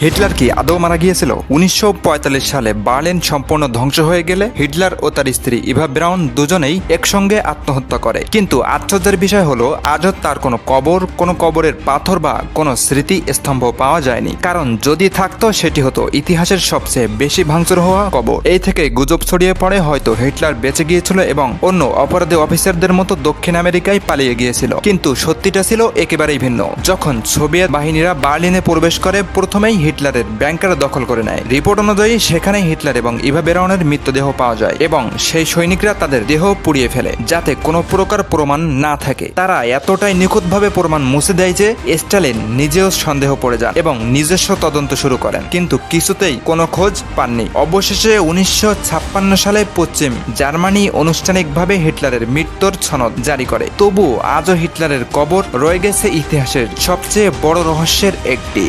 Hitler কি আদৌ মারা গিয়েছিল? উনিশশো পঁয়তাল্লিশ সালে বার্লিন সম্পূর্ণ ধ্বংস হয়ে গেলে হিটলার ও তার স্ত্রী ইভা ব্রাউন দুজনেই একসঙ্গে আত্মহত্যা করে। কিন্তু আশ্চর্যের বিষয় হলো, আজও তার কোনো কবর, কোনো কবরের পাথর বা কোনো স্মৃতি স্তম্ভ পাওয়া যায়নি। কারণ যদি থাকতো, সেটি হতো ইতিহাসের সবচেয়ে বেশি ভাঙচুর হওয়া কবর। এই থেকে গুজব ছড়িয়ে পড়ে, হয়তো হিটলার বেঁচে গিয়েছিল এবং অন্য অপরাধী অফিসারদের মতো দক্ষিণ আমেরিকায় পালিয়ে গিয়েছিল। কিন্তু সত্যিটা ছিল একেবারেই ভিন্ন। যখন সোভিয়েত বাহিনীরা বার্লিনে প্রবেশ করে, প্রথমেই হিটলারের ব্যাংকার দখল করে নেয়। রিপোর্ট অনুযায়ী সেখানে হিটলার এবং ইভা বেরাউনের মৃতদেহ পাওয়া যায় এবং সেই সৈনিকরা তাদের দেহ পুড়িয়ে ফেলে যাতে কোনো প্রকার প্রমাণ না থাকে। তারা এতটাই নিখুঁতভাবে প্রমাণ মুছে দেয় যে স্টালিন নিজেও সন্দেহ পড়ে যান এবং নিজস্ব তদন্ত শুরু করেন, কিন্তু কিছুতেই কোনো খোঁজ পাননি। অবশেষে উনিশশো ছাপ্পান্ন সালে পশ্চিম জার্মানি আনুষ্ঠানিকভাবে হিটলারের মৃত্যুর সনদ জারি করে। তবু আজও হিটলারের কবর রয়ে গেছে ইতিহাসের সবচেয়ে বড় রহস্যের একটি।